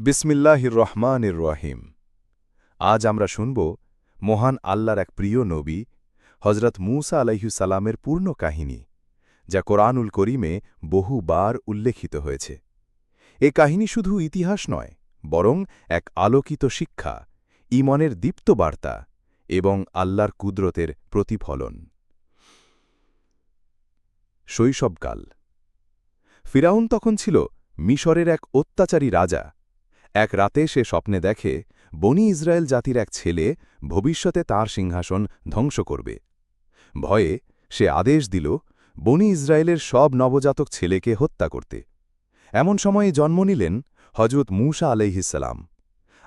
বিসমিল্লাহির রহমানির রহিম। আজ আমরা শুনব মহান আল্লাহর এক প্রিয় নবী হজরত মুসা আলাইহুসালামের পূর্ণ কাহিনী, যা কোরআনুল করিমে বহুবার উল্লেখিত হয়েছে। এ কাহিনী শুধু ইতিহাস নয়, বরং এক আলোকিত শিক্ষা, ইমনের দীপ্ত বার্তা এবং আল্লাহর কুদরতের প্রতিফলন। শৈশবকাল। ফিরাউন তখন ছিল মিশরের এক অত্যাচারী রাজা এক রাতে সে স্বপ্নে দেখে, বনি ইসরায়েল জাতির এক ছেলে ভবিষ্যতে তার সিংহাসন ধ্বংস করবে। ভয়ে সে আদেশ দিল, বনি ইসরায়েলের সব নবজাতক ছেলেকে হত্যা করতে। এমন সময়ে জন্ম নিলেন হজরত মূসা আলাইহিসাল্লাম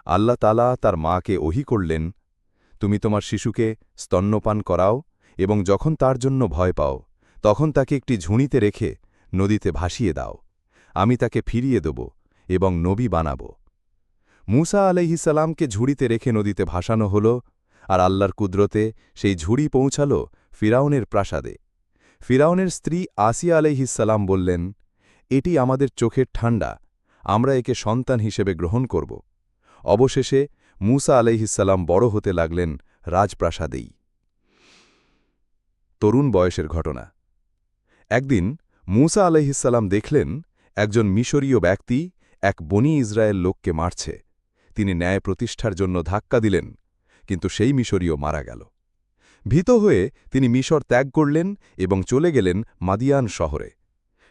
আল্লাহ তালা তার মাকে ওহি করলেন, তুমি তোমার শিশুকে স্তন্যপান করাও এবং যখন তার জন্য ভয় পাও, তখন তাকে একটি ঝুঁড়িতে রেখে নদীতে ভাসিয়ে দাও। আমি তাকে ফিরিয়ে দেব এবং নবী বানাব। মুসা আলাইহিসাল্লামকে ঝুড়িতে রেখে নদীতে ভাসানো হল, আর আল্লাহর কুদরতে সেই ঝুড়ি পৌঁছাল ফিরাউনের প্রাসাদে। ফিরাউনের স্ত্রী আসিয়া আলাইহিসাল্লাম বললেন, এটি আমাদের চোখের ঠান্ডা আমরা একে সন্তান হিসেবে গ্রহণ করব। অবশেষে মুসা আলাইহিসাল্লাম বড় হতে লাগলেন রাজপ্রাসাদেই। তরুণ বয়সের ঘটনা। একদিন মুসা আলাইহিসাল্লাম দেখলেন, একজন মিশরীয় ব্যক্তি এক বনি ইসরায়েল লোককে মারছে। তিনি ন্যায় প্রতিষ্ঠার জন্য ধাক্কা দিলেন, কিন্তু সেই মিশরীয় মারা গেল। ভীত হয়ে তিনি মিশর ত্যাগ করলেন এবং চলে গেলেন মাদিয়ান শহরে।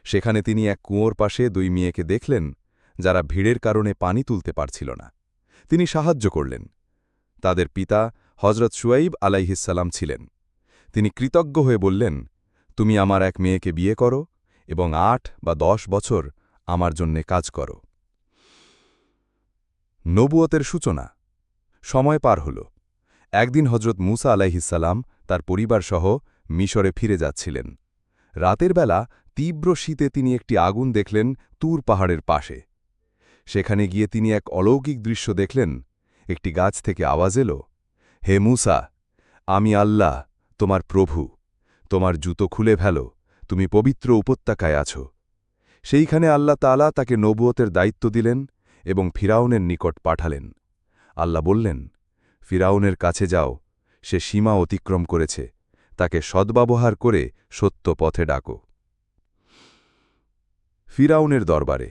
সেখানে তিনি এক কুঁয়োর পাশে দুই মেয়েকে দেখলেন, যারা ভিড়ের কারণে পানি তুলতে পারছিল না। তিনি সাহায্য করলেন। তাদের পিতা হজরত সুয়াইব আলাইহিসাল্লাম ছিলেন। তিনি কৃতজ্ঞ হয়ে বললেন, তুমি আমার এক মেয়েকে বিয়ে করো এবং আট বা দশ বছর আমার জন্যে কাজ করো। নবুয়তের সূচনা। সময় পার হল। একদিন হজরত মুসা আলাইহিসাল্লাম তার পরিবারসহ মিশরে ফিরে যাচ্ছিলেন। রাতের বেলা তীব্র শীতে তিনি একটি আগুন দেখলেন তুর পাহাড়ের পাশে। সেখানে গিয়ে তিনি এক অলৌকিক দৃশ্য দেখলেন। একটি গাছ থেকে আওয়াজ এল, হে মুসা, আমি আল্লাহ, তোমার প্রভু, তোমার জুতো খুলে ফেলো, তুমি পবিত্র উপত্যকায় আছো। সেইখানে আল্লাহ তালা তাকে নবুয়তের দায়িত্ব দিলেন এবং ফিরাউনের নিকট পাঠালেন। আল্লাহ বললেন, ফিরাউনের কাছে যাও, সে সীমা অতিক্রম করেছে, তাকে সদ্ব্যবহার করে সত্য পথে ডাকো। ফিরাউনের দরবারে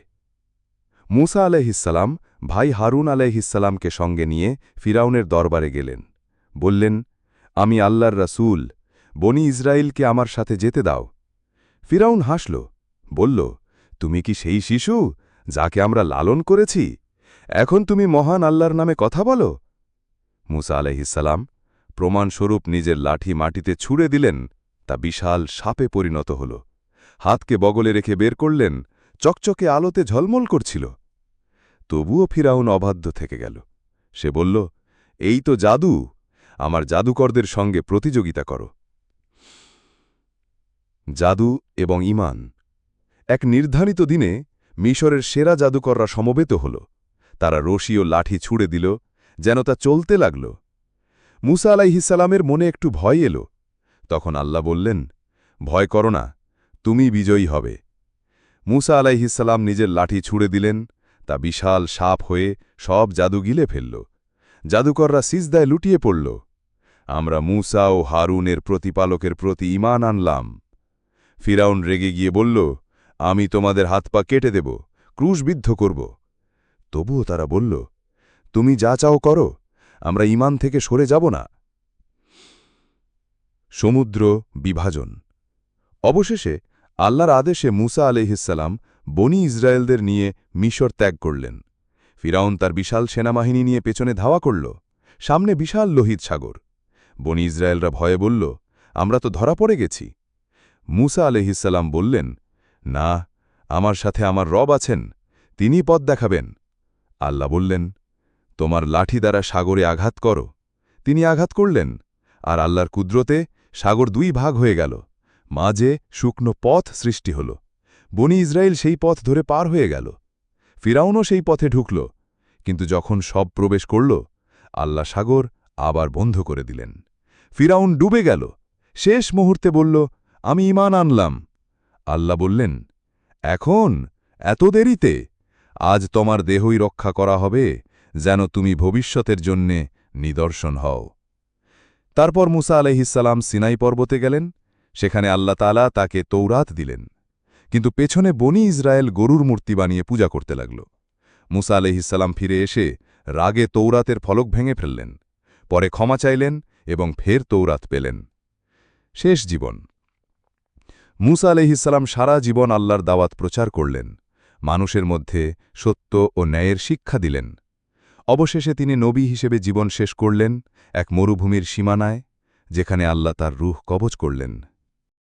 মুসা আলাইহিসাল্লাম ভাই হারুন আলাইহিসাল্লামকে সঙ্গে নিয়ে ফিরাউনের দরবারে গেলেন। বললেন, আমি আল্লাহর রাসূল, বনি ইসরায়েলকে আমার সাথে যেতে দাও। ফিরাউন হাসল, বলল, তুমি কি সেই শিশু যাকে আমরা লালন করেছি, এখন তুমি মহান আল্লাহর নামে কথা বলো। মুসা আলহিসাল্লাম প্রমাণস্বরূপ নিজের লাঠি মাটিতে ছুঁড়ে দিলেন, তা বিশাল সাপে পরিণত হল। হাতকে বগলে রেখে বের করলেন, চকচকে আলোতে ঝলমল করছিল। তবুও ফিরাউন অবাধ্য থেকে গেল। সে বলল, এই তো জাদু, আমার জাদুকরদের সঙ্গে প্রতিযোগিতা করো। জাদু এবং ইমান এক নির্ধারিত দিনে মিশরের সেরা জাদুকররা সমবেত হল। তারা রশি ও লাঠি ছুড়ে দিল, যেন তা চলতে লাগল। মুসা আলাইহিসালামের মনে একটু ভয় এল। তখন আল্লাহ বললেন, ভয় করো না, তুমি বিজয়ী হবে। মুসা আলাইহিসাল্লাম নিজের লাঠি ছুড়ে দিলেন, তা বিশাল সাপ হয়ে সব জাদু গিলে ফেলল। জাদুকররা সিজদায় লুটিয়ে পড়ল। আমরা মুসা ও হারুনের প্রতিপালকের প্রতি ইমান আনলাম। ফিরাউন রেগে গিয়ে বলল আমি তোমাদের হাত পা কেটে দেব ক্রুশবিদ্ধ করব। তবুও তারা বলল, তুমি যা চাও করো, আমরা ইমান থেকে সরে যাব না। সমুদ্র বিভাজন। অবশেষে আল্লাহর আদেশে মুসা আলহিসাল্লাম বনি ইসরায়েলদের নিয়ে মিশর ত্যাগ করলেন। ফিরাউন তার বিশাল সেনাবাহিনী নিয়ে পেছনে ধাওয়া করল, সামনে বিশাল লোহিত সাগর। বনি ইসরায়েলরা ভয়ে বলল, আমরা তো ধরা পড়ে গেছি। মুসা আলহিসাল্লাম বললেন না, আমার সাথে আমার রব আছেন, তিনি পথ দেখাবেন। আল্লাহ বললেন, তোমার লাঠি দ্বারা সাগরে আঘাত করো। তিনি আঘাত করলেন, আর আল্লাহর কুদ্রতে সাগর দুই ভাগ হয়ে গেল, মাঝে শুকনো পথ সৃষ্টি হল, বনি ইসরায়েল সেই পথ ধরে পার হয়ে গেল, ফিরাউনও সেই পথে ঢুকল, কিন্তু যখন সব প্রবেশ করল, আল্লাহ সাগর আবার বন্ধ করে দিলেন। ফিরাউন ডুবে গেল, শেষ মুহূর্তে বলল, আমি ইমান আনলাম। আল্লাহ বললেন, এখন, এত দেরিতে, আজ তোমার দেহই রক্ষা করা হবে, যেন তুমি ভবিষ্যতের জন্যে নিদর্শন হও। তারপর মুসা আলহিসাল্লাম সিনাই পর্বতে গেলেন, সেখানে আল্লাহ তালা তাকে তৌরাত দিলেন। কিন্তু পেছনে বনি ইসরায়েল গরুর মূর্তি বানিয়ে পূজা করতে লাগল। মুসা আলহিসাল্লাম ফিরে এসে রাগে তৌরাতের ফলক ভেঙে ফেললেন, পরে ক্ষমা চাইলেন এবং ফের তৌরাত পেলেন। শেষ জীবন। মুসা আলহিসাল্লাম সারা জীবন আল্লাহর দাওয়াত প্রচার করলেন, মানুষের মধ্যে সত্য ও ন্যায়ের শিক্ষা দিলেন। অবশেষে তিনি নবী হিসেবে জীবন শেষ করলেন এক মরুভূমির সীমানায়, যেখানে আল্লাহ তার রুহ কবজ করলেন।